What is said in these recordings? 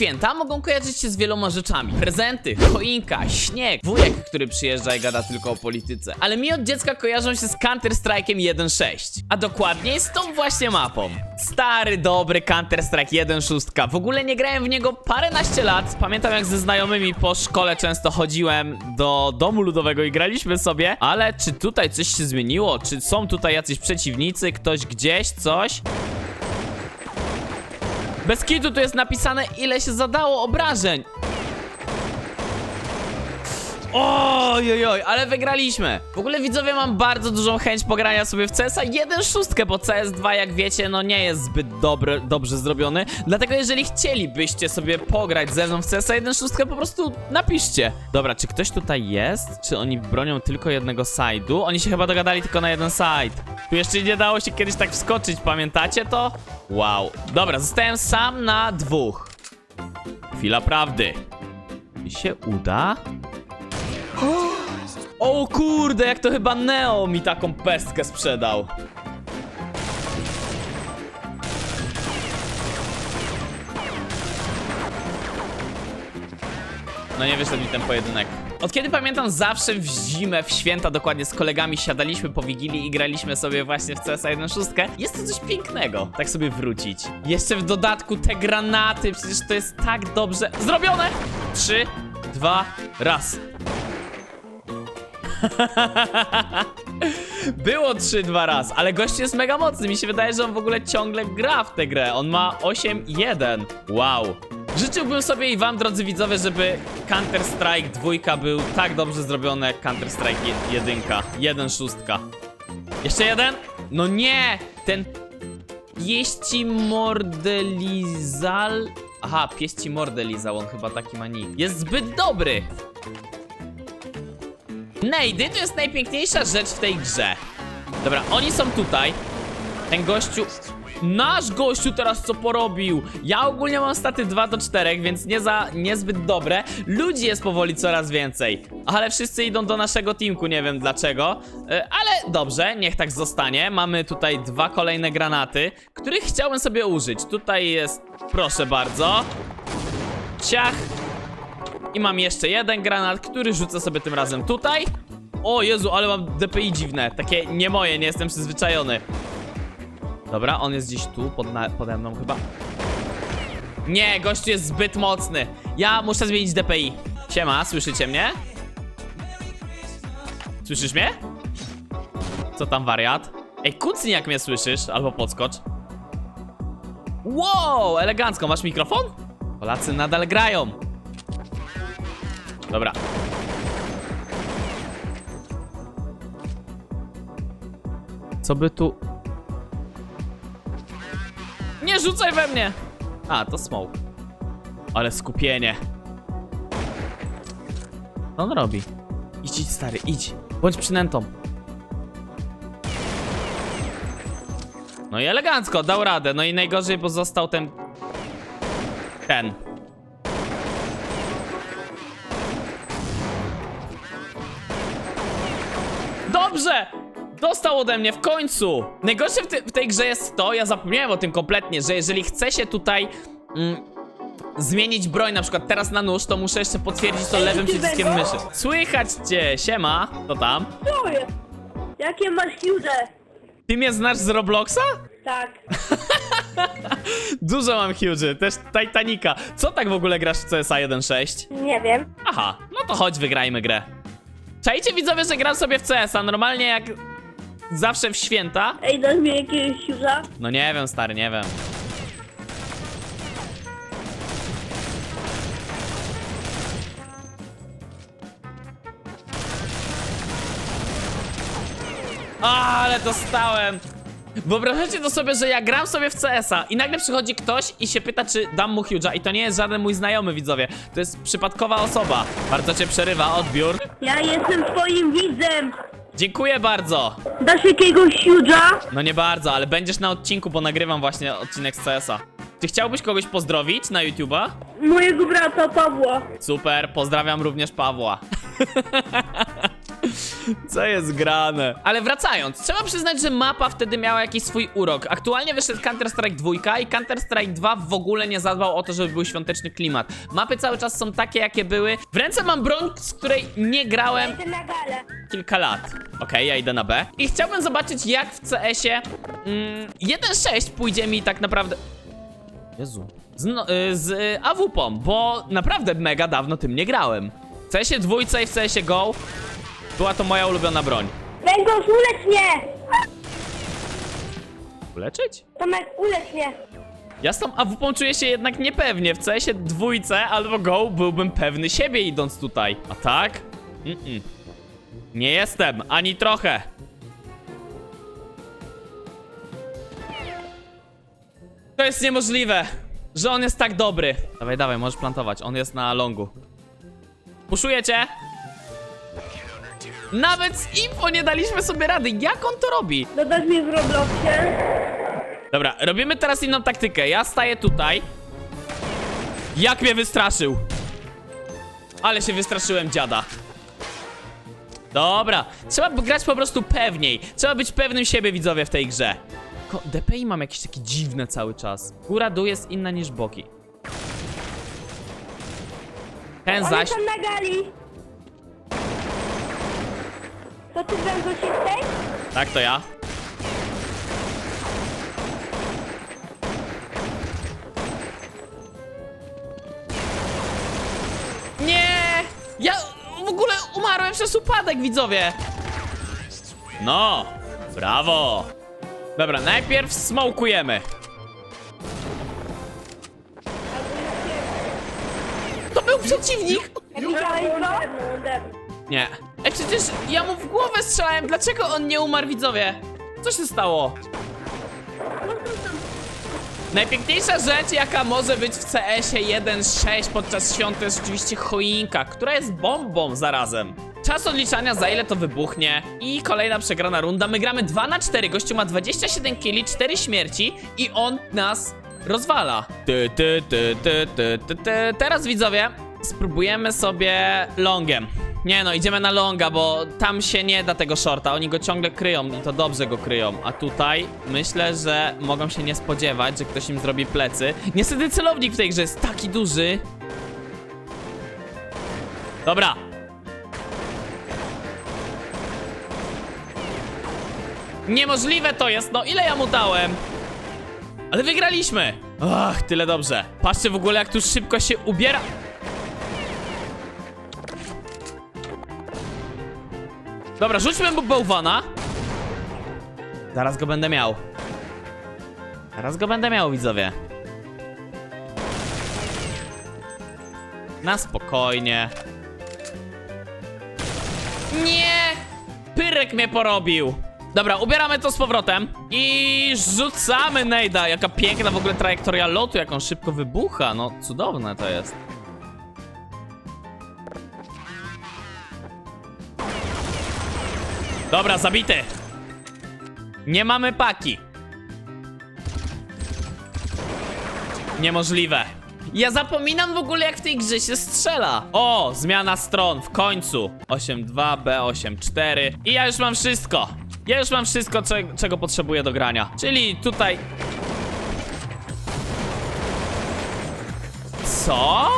święta mogą kojarzyć się z wieloma rzeczami. Prezenty, choinka, śnieg, wujek, który przyjeżdża i gada tylko o polityce. Ale mi od dziecka kojarzą się z Counter-Strike'em 1.6. A dokładniej z tą właśnie mapą. Stary, dobry Counter-Strike 1.6. W ogóle nie grałem w niego paręnaście lat. Pamiętam jak ze znajomymi po szkole często chodziłem do domu ludowego i graliśmy sobie. Ale czy tutaj coś się zmieniło? Czy są tutaj jacyś przeciwnicy? Ktoś gdzieś? Coś? Bez kitu tu jest napisane, ile się zadało obrażeń. Ojojoj, ale wygraliśmy. W ogóle widzowie mam bardzo dużą chęć pogrania sobie w CS-a 1.6, bo CS2 jak wiecie, no nie jest zbyt dobry, dobrze zrobiony. Dlatego jeżeli chcielibyście sobie pograć ze mną w CS-a 1.6, po prostu napiszcie. Dobra, czy ktoś tutaj jest? Czy oni bronią tylko jednego side'u? Oni się chyba dogadali tylko na jeden side. Tu jeszcze nie dało się kiedyś tak wskoczyć, pamiętacie to? Wow. Dobra, zostałem sam na dwóch. Chwila prawdy. Mi się uda? O kurde, jak to chyba Neo mi taką pestkę sprzedał. No nie wyszedł mi ten pojedynek. Od kiedy pamiętam, zawsze w zimę, w święta dokładnie z kolegami siadaliśmy po Wigilii i graliśmy sobie właśnie w CS 1.6. Jest to coś pięknego, tak sobie wrócić. Jeszcze w dodatku te granaty, przecież to jest tak dobrze zrobione. Trzy, dwa, raz. Było 3-2 raz, ale gość jest mega mocny. Mi się wydaje, że on w ogóle ciągle gra w tę grę. On ma 8-1. Wow. Życzyłbym sobie i wam, drodzy widzowie, żeby Counter-Strike 2 był tak dobrze zrobiony jak Counter-Strike 1. 1.6. Jeszcze jeden? No nie! Ten Pieści Mordelizal... Aha, Pieści Mordelizal, on chyba taki ma nick. Jest zbyt dobry! Nejdy to jest najpiękniejsza rzecz w tej grze. Dobra, oni są tutaj. Ten gościu... Nasz gościu teraz co porobił? Ja ogólnie mam staty 2 do 4, więc nie za niezbyt dobre. Ludzi jest powoli coraz więcej. Ale wszyscy idą do naszego teamku, nie wiem dlaczego. E, Ale dobrze, niech tak zostanie. Mamy tutaj dwa kolejne granaty, których chciałbym sobie użyć. Tutaj jest, proszę bardzo. Ciach. I mam jeszcze jeden granat, który rzucę sobie tym razem tutaj. O Jezu, ale mam DPI dziwne. Takie nie moje, nie jestem przyzwyczajony. Dobra, on jest gdzieś tu, pod pode mną chyba. Nie, gościu jest zbyt mocny. Ja muszę zmienić DPI. Siema, słyszycie mnie? Słyszysz mnie? Co tam, wariat? Ej, kucnij jak mnie słyszysz, albo podskocz. Wow, elegancko, masz mikrofon? Polacy nadal grają. Dobra. Co by tu... Nie rzucaj we mnie! A, to smoke. Ale skupienie. Co on robi? Idź, idź, stary, idź. Bądź przynętą. No i elegancko, dał radę. No i najgorzej, bo został ten... Ten. Dobrze! Dostał ode mnie w końcu! Najgorsze w, ty- w tej grze jest to, ja zapomniałem o tym kompletnie, że jeżeli chce się tutaj mm, zmienić broń, na przykład teraz na nóż, to muszę jeszcze potwierdzić to lewym przyciskiem myszy. Słychać cię, siema, to tam. Co jest? Jakie masz huge? Ty mnie znasz z Robloxa? Tak. Dużo mam huge, też Titanica. Co tak w ogóle grasz w CSA 1.6? Nie wiem. Aha, no to chodź, wygrajmy grę. Czajcie widzowie, że gram sobie w CS-a, normalnie jak zawsze w święta. Ej, dasz mi jakiegoś huge'a? No nie wiem, stary, nie wiem. Ale dostałem! Wyobrażacie to sobie, że ja gram sobie w CS-a i nagle przychodzi ktoś i się pyta, czy dam mu huge'a i to nie jest żaden mój znajomy, widzowie. To jest przypadkowa osoba. Bardzo cię przerywa, odbiór. Ja jestem twoim widzem. Dziękuję bardzo. Dasz jakiegoś huge'a? No nie bardzo, ale będziesz na odcinku, bo nagrywam właśnie odcinek z CS-a. Czy chciałbyś kogoś pozdrowić na YouTube'a? Mojego brata Pawła. Super, pozdrawiam również Pawła. Co jest grane? Ale wracając, trzeba przyznać, że mapa wtedy miała jakiś swój urok. Aktualnie wyszedł Counter-Strike 2 i Counter-Strike 2 w ogóle nie zadbał o to, żeby był świąteczny klimat. Mapy cały czas są takie, jakie były. W ręce mam broń, z której nie grałem Jestem na galę. kilka lat. Okej, ja idę na B. I chciałbym zobaczyć, jak w CS-ie mm, 1.6 pójdzie mi tak naprawdę... Jezu. Z, no, y, z y, AWP, bo naprawdę mega dawno tym nie grałem. W CS-ie dwójce i w CS-ie GO była to moja ulubiona broń. Węgorz, ulecz mnie! Uleczyć? Tomek, ulecz mnie! Ja z tą AWP czuję się jednak niepewnie. W CS-ie dwójce albo GO byłbym pewny siebie idąc tutaj. A tak? Mm-mm. Nie jestem, ani trochę. To jest niemożliwe, że on jest tak dobry. Dawaj, dawaj, możesz plantować. On jest na longu. Puszujecie? Nawet z info nie daliśmy sobie rady. Jak on to robi? Dodasz mnie w Robloxie? Dobra, robimy teraz inną taktykę. Ja staję tutaj. Jak mnie wystraszył. Ale się wystraszyłem dziada. Dobra, trzeba grać po prostu pewniej. Trzeba być pewnym siebie, widzowie, w tej grze. Ko DPI mam jakieś takie dziwne cały czas. Góra dół jest inna niż boki. Ten zaś... na gali! To ty węgorz jesteś? Tak, to ja. Nie! Ja w ogóle umarłem przez upadek, widzowie! No, brawo! Dobra, najpierw smokujemy. To był przeciwnik! Widziałeś go? Nie. Ej, przecież ja mu w głowę strzelałem. Dlaczego on nie umarł, widzowie? Co się stało? Najpiękniejsza rzecz, jaka może być w CS-ie 1.6 podczas świąt, to jest oczywiście choinka, która jest bombą zarazem. Czas odliczania, za ile to wybuchnie i kolejna przegrana runda. My gramy 2 na 4 gościu ma 27 killi, 4 śmierci i on nas rozwala. Ty, ty, ty, ty, ty, ty, ty. Teraz widzowie, spróbujemy sobie longiem. Nie no, idziemy na longa, bo tam się nie da tego shorta. Oni go ciągle kryją i to dobrze go kryją. A tutaj myślę, że mogą się nie spodziewać, że ktoś im zrobi plecy. Niestety celownik w tej grze jest taki duży. Dobra. Niemożliwe to jest, no ile ja mu dałem? Ale wygraliśmy! Ach, tyle dobrze. Patrzcie w ogóle, jak tu szybko się ubiera. Dobra, rzućmy mu bałwana. Zaraz go będę miał. Zaraz go będę miał, widzowie. Na spokojnie. Nie! Pyrek mnie porobił. Dobra, ubieramy to z powrotem i rzucamy Nejda. Jaka piękna w ogóle trajektoria lotu, jak on szybko wybucha. No, cudowne to jest. Dobra, zabity. Nie mamy paki. Niemożliwe. Ja zapominam w ogóle jak w tej grze się strzela. O, zmiana stron, w końcu. 8.2, B8.4 i ja już mam wszystko. Ja już mam wszystko, cze czego potrzebuję do grania. Czyli tutaj... Co?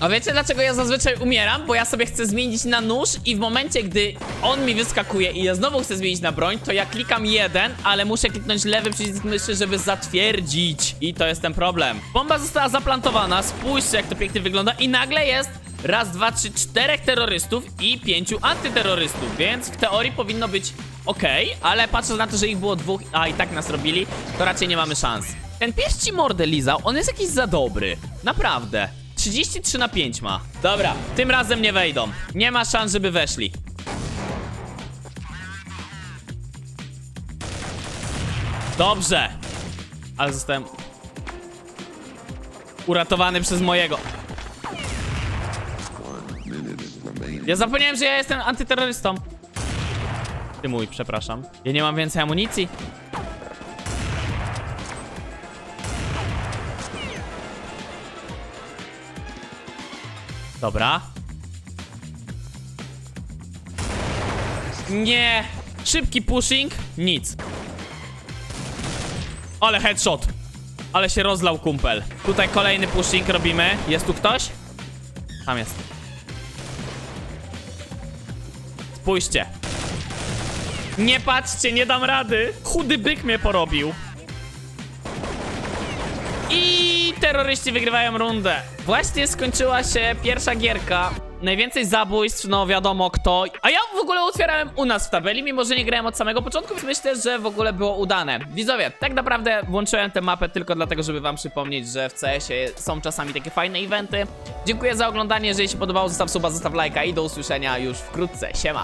A wiecie dlaczego ja zazwyczaj umieram? Bo ja sobie chcę zmienić na nóż i w momencie, gdy on mi wyskakuje i ja znowu chcę zmienić na broń, to ja klikam jeden, ale muszę kliknąć lewy przycisk myszy, żeby zatwierdzić. I to jest ten problem. Bomba została zaplantowana, spójrzcie jak to pięknie wygląda i nagle jest raz, dwa, trzy, czterech terrorystów i pięciu antyterrorystów, więc w teorii powinno być ok, ale patrząc na to, że ich było dwóch, a i tak nas robili, to raczej nie mamy szans. Ten pies ci mordę lizał, on jest jakiś za dobry. Naprawdę. 33 na 5 ma. Dobra, tym razem nie wejdą. Nie ma szans, żeby weszli. Dobrze. Ale zostałem uratowany przez mojego. Ja zapomniałem, że ja jestem antyterrorystą. Ty mój, przepraszam. Ja nie mam więcej amunicji. Dobra. Nie. Szybki pushing. Nic. Ale headshot. Ale się rozlał kumpel. Tutaj kolejny pushing robimy. Jest tu ktoś? Tam jest. Spójrzcie. Nie patrzcie, nie dam rady. Chudy byk mnie porobił. Terroryści wygrywają rundę. Właśnie skończyła się pierwsza gierka. Najwięcej zabójstw, no wiadomo kto. A ja w ogóle otwierałem u nas w tabeli, mimo że nie grałem od samego początku, więc myślę, że w ogóle było udane. Widzowie, tak naprawdę włączyłem tę mapę tylko dlatego, żeby wam przypomnieć, że w CS-ie są czasami takie fajne eventy. Dziękuję za oglądanie, jeżeli się podobało, zostaw suba, zostaw lajka i do usłyszenia już wkrótce. Siema!